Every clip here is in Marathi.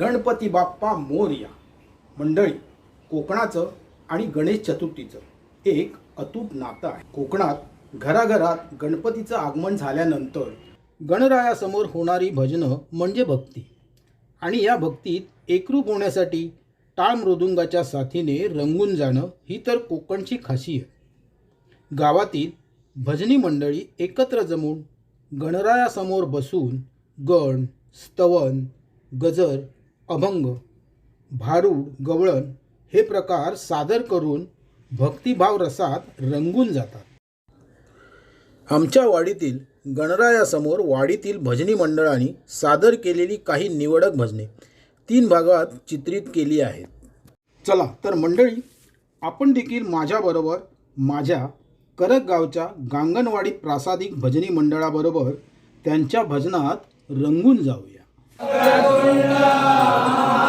गणपती बाप्पा मोरया. मंडळी कोकणाचं आणि गणेश चतुर्थीचं एक अतूट नातं आहे. कोकणात घराघरात गणपतीचं आगमन झाल्यानंतर गणरायासमोर होणारी भजनं म्हणजे भक्ती. आणि या भक्तीत एकरूप होण्यासाठी टाळ मृदुंगाच्या साथीने रंगून जाणं ही तर कोकणची खासियत गावातील भजनी मंडळी एकत्र जमून गणरायासमोर बसून गण स्तवन गजर अभंग भारूड गवळण हे प्रकार सादर करून भक्तिभाव रसात रंगून जातात. आमच्या वाडीतील गणरायासमोर वाडीतील भजनी मंडळांनी सादर केलेली काही निवडक भजने तीन भागात चित्रित केली आहेत. चला तर मंडळी आपण देखील माझ्याबरोबर माझ्या करक गावच्या गांगणवाडी प्रासादिक भजनी मंडळाबरोबर त्यांच्या भजनात रंगून जाऊया. আল্লাহ।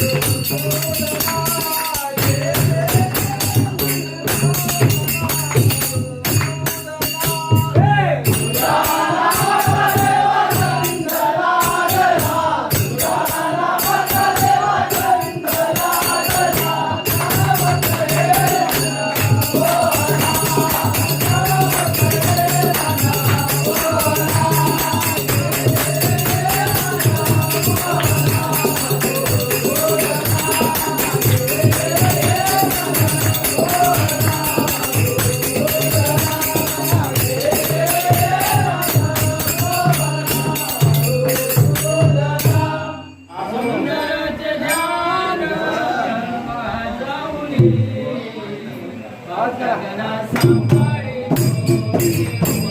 ちょっと。Thank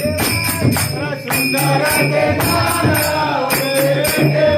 Krishna Sundara Jai Nara Ome Jai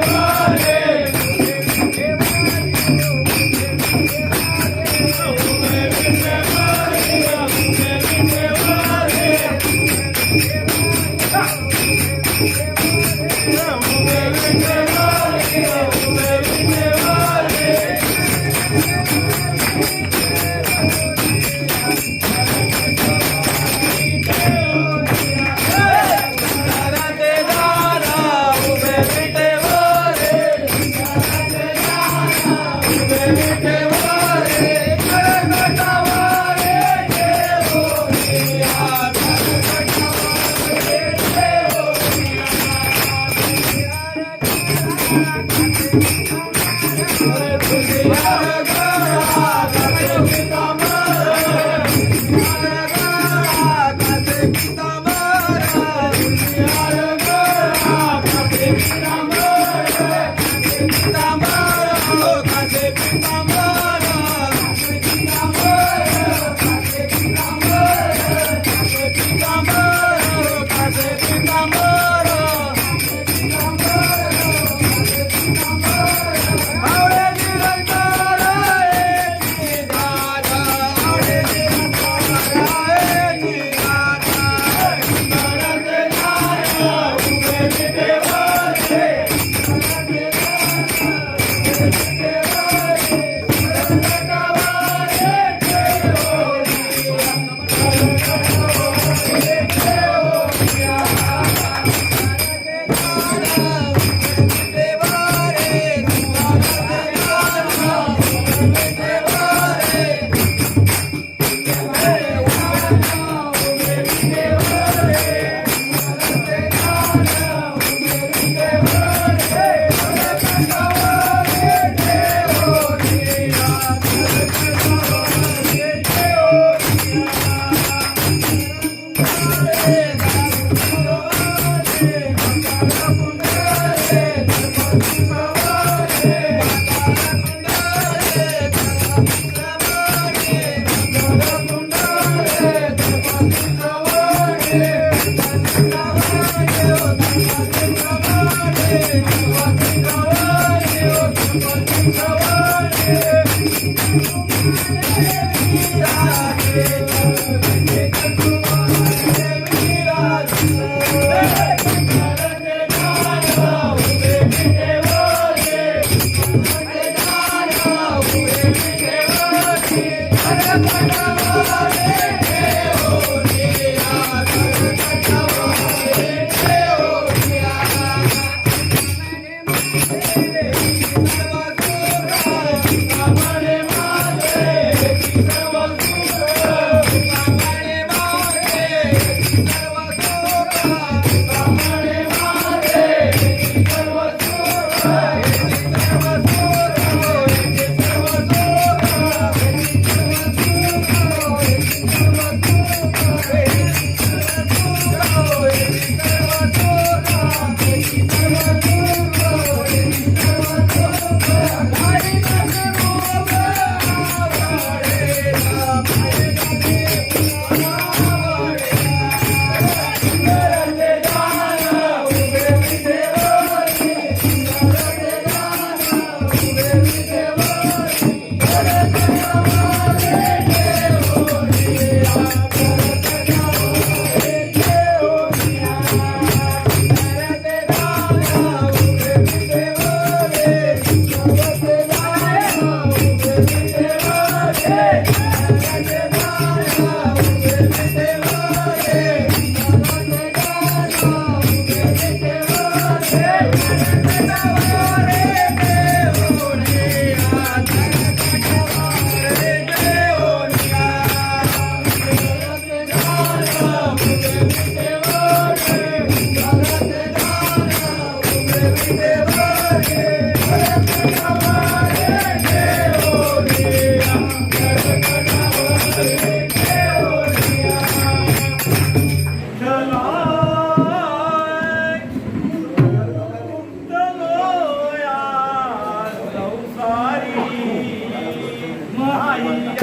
I.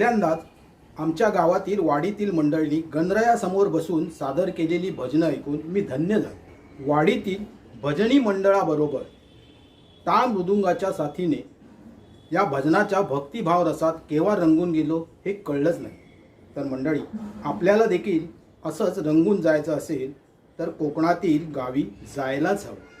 पहिल्यांदाच आमच्या गावातील वाडीतील मंडळींनी गणरायासमोर बसून सादर केलेली भजनं ऐकून मी धन्य झालो. वाडीतील भजनी मंडळाबरोबर ता मृदुंगाच्या साथीने या भजनाच्या भक्तिभाव रसात केव्हा रंगून गेलो हे कळलंच नाही. तर मंडळी आपल्याला देखील असंच रंगून जायचं असेल तर कोकणातील गावी जायलाच हवं.